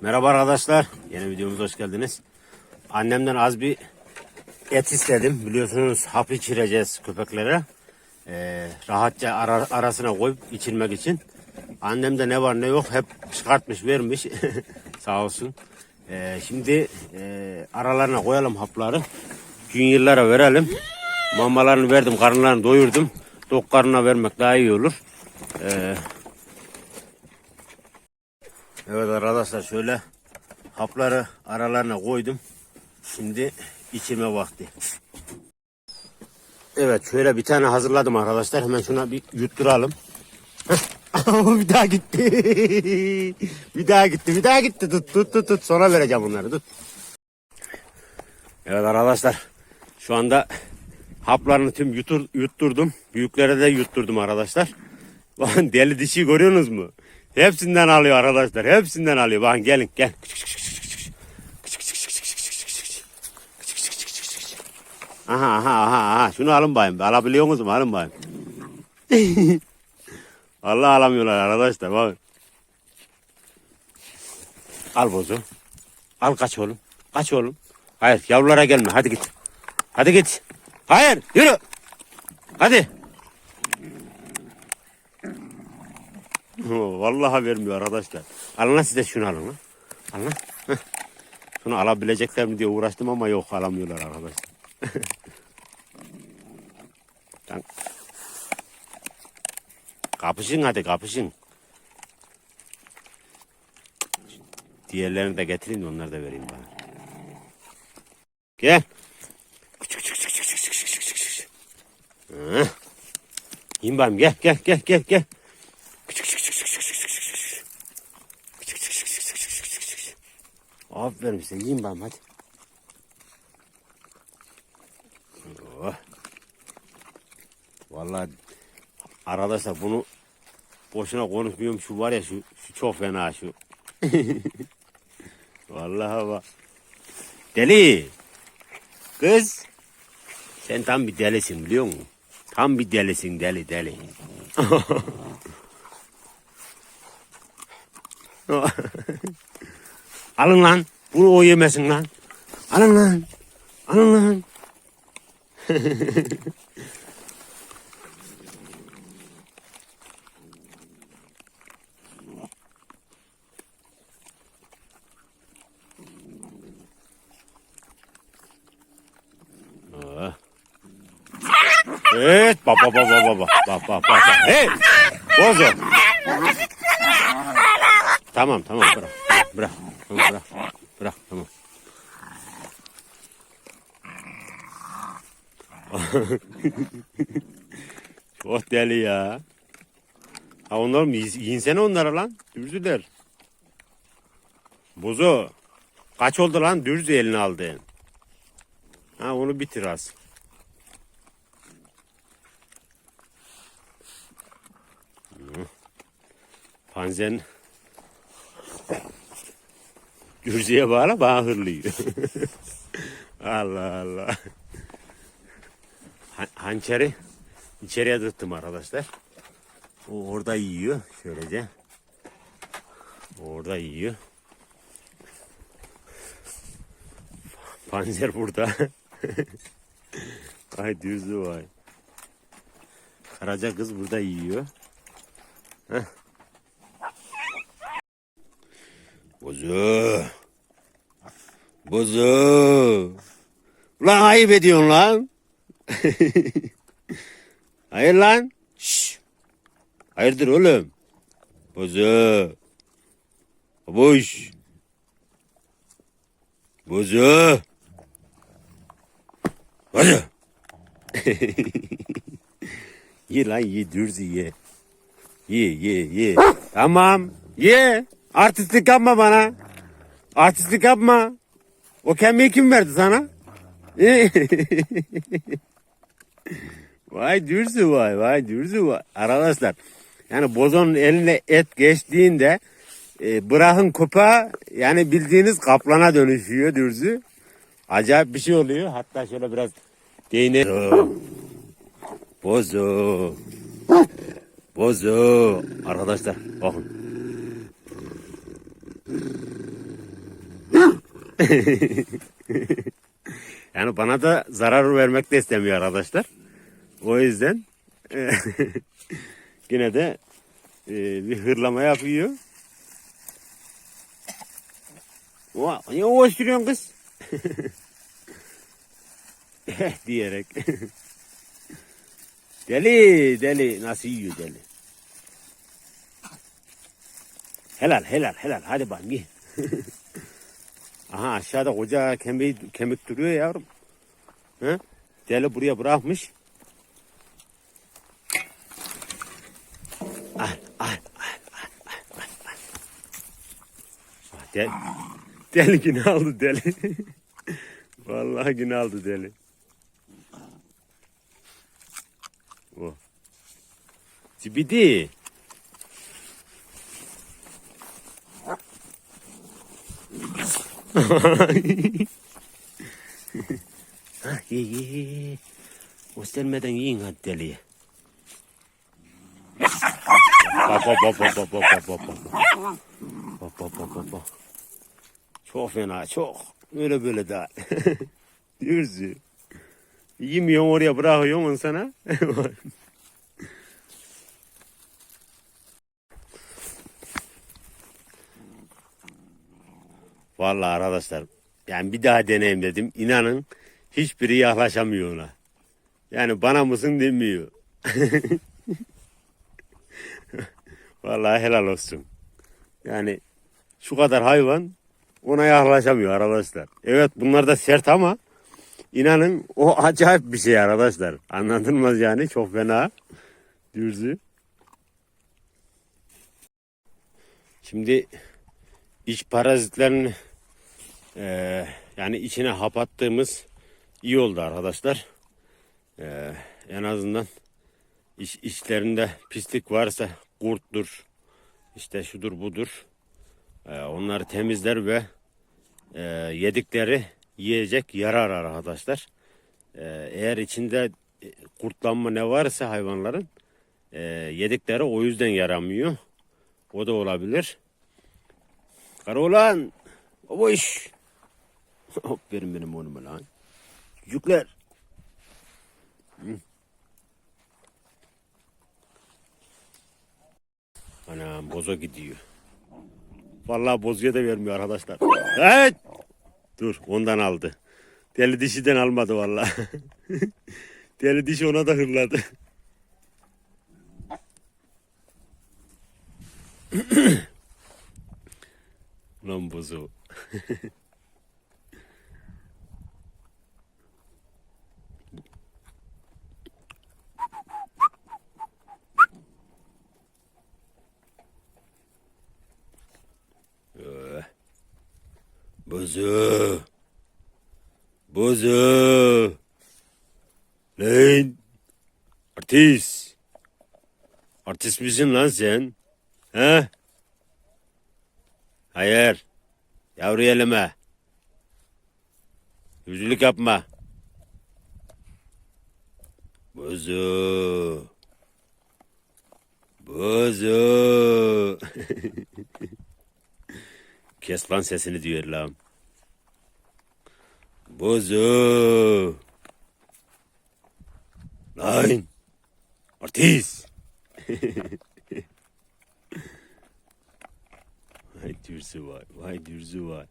Merhaba arkadaşlar. Yeni videomuza hoş geldiniz. Annemden az bir et istedim. Biliyorsunuz hap içireceğiz köpeklere. Ee, rahatça ara- arasına koyup içirmek için. Annemde ne var ne yok hep çıkartmış vermiş. Sağ olsun. Ee, şimdi e, aralarına koyalım hapları. Junior'lara verelim. Mamalarını verdim, karınlarını doyurdum. Tok karnına vermek daha iyi olur. Ee, Evet arkadaşlar şöyle hapları aralarına koydum. Şimdi içime vakti. Evet şöyle bir tane hazırladım arkadaşlar. Hemen şuna bir yutturalım. bir daha gitti. bir daha gitti. Bir daha gitti. Tut tut tut tut. Sonra vereceğim bunları. Tut. Evet arkadaşlar. Şu anda haplarını tüm yutur, yutturdum. Büyüklere de yutturdum arkadaşlar. Bakın deli dişi görüyorsunuz mu? Hepsinden alıyor arkadaşlar. Hepsinden alıyor. Bakın gelin gel. Aha aha aha aha. Şunu alın bayım. Alabiliyor musunuz? Alın bayım. Allah alamıyorlar arkadaşlar. Bakın. Al bozu. Al kaç oğlum. Kaç oğlum. Hayır yavrulara gelme. Hadi git. Hadi git. Hayır yürü. Hadi. Vallahi vermiyor arkadaşlar. Alın lan size şunu alın lan. Alın. Şunu alabilecekler mi diye uğraştım ama yok alamıyorlar arkadaşlar. Lan. kapışın hadi kapışın. Diğerlerini de getirin de onları da vereyim bana. Gel. Hı. İn bakayım gel gel gel gel gel. Size yiyin bakayım hadi. Oh. Vallahi arkadaşlar bunu boşuna konuşmuyorum şu var ya şu, şu çok fena şu. Vallahi bak. Deli. Kız. Sen tam bir delisin biliyor musun? Tam bir delisin deli deli. Alın lan. Bunu o yemesin lan. Alın lan. Alın lan. Evet baba baba baba bak bak bak. Hey! Bozo. Tamam tamam bırak. Bırak. Bırak. bırak. Çok deli ya. Ha onlar mı? Yiyinsene onlara lan. Dürzüler. Bozo. Kaç oldu lan dürzü eline aldın? Ha onu bitir az. Panzen Dürzüye bağla bana hırlıyor. Allah Allah. Han- hançeri içeriye tıktım arkadaşlar. O orada yiyor şöylece. Orada yiyor. Panzer burada. Ay düzlü vay. Karaca kız burada yiyor. Heh. Bozu. Bozu. Ulan ayıp ediyorsun lan. Hayır lan. Şşş. Hayırdır oğlum? Bozu. Babuş. Bozu. Bozu. ye lan ye dürzi ye. Ye ye ye. tamam. Ye. Artistlik yapma bana. Artistlik yapma. O kemiği kim verdi sana? vay dürzü vay vay dürzü vay. Arkadaşlar yani bozonun eline et geçtiğinde e, bırakın kupa yani bildiğiniz kaplana dönüşüyor dürzü. Acayip bir şey oluyor. Hatta şöyle biraz değine. Bozo. Bozo. Arkadaşlar bakın. yani bana da zarar vermek de istemiyor arkadaşlar. O yüzden e, yine de e, bir hırlama yapıyor. Oha, niye uğraştırıyorsun kız? Eh diyerek. deli deli nasıl yiyor deli. Helal helal helal hadi bakayım. Aha aşağıda koca kemik, kemik duruyor yavrum. He? Deli buraya bırakmış. Al al al al al al. al. Ah, Del, deli yine aldı deli. Vallahi yine aldı deli. O. Zibidi. ha, ah, ye ye ye. Göstermeden yiyin hadi deliye. Bak bak bak bak bak bak bak bak. Bak bak bak bak bak. Çok fena çok. Öyle böyle daha. Diyorsun. Yemiyorsun oraya bırakıyorsun sana. Vallahi arkadaşlar yani bir daha deneyim dedim. İnanın hiçbiri yaklaşamıyor ona. Yani bana mısın demiyor. Vallahi helal olsun. Yani şu kadar hayvan ona yaklaşamıyor arkadaşlar. Evet bunlar da sert ama inanın o acayip bir şey arkadaşlar. Anlatılmaz yani çok fena. Dürzü. Şimdi iç parazitlerin eee, yani içine hap attığımız iyi oldu arkadaşlar. Eee, en azından iç, içlerinde pislik varsa kurttur, işte şudur budur. Eee, onları temizler ve eee, yedikleri yiyecek yarar arkadaşlar. Eee, eğer içinde e, kurtlanma ne varsa hayvanların eee, yedikleri o yüzden yaramıyor. O da olabilir. Karaoğlan. Baba iş. Aferin benim oğluma lan. Çocuklar. Hı. Anam boza gidiyor. Vallahi bozuya da vermiyor arkadaşlar. Evet. Dur ondan aldı. Deli dişiden almadı vallahi. Deli dişi ona da hırladı. Lan bozu. Ee, Bozu. Bozu. Lan. Artist. Artist misin lan sen? He? Hayır. Yavru eleme. Yüzlük yapma. Bozu. Bozu. Kes lan sesini diyor lan. Bozo. Nine. Ortiz. Vay Why? vay, vay dürzü vay.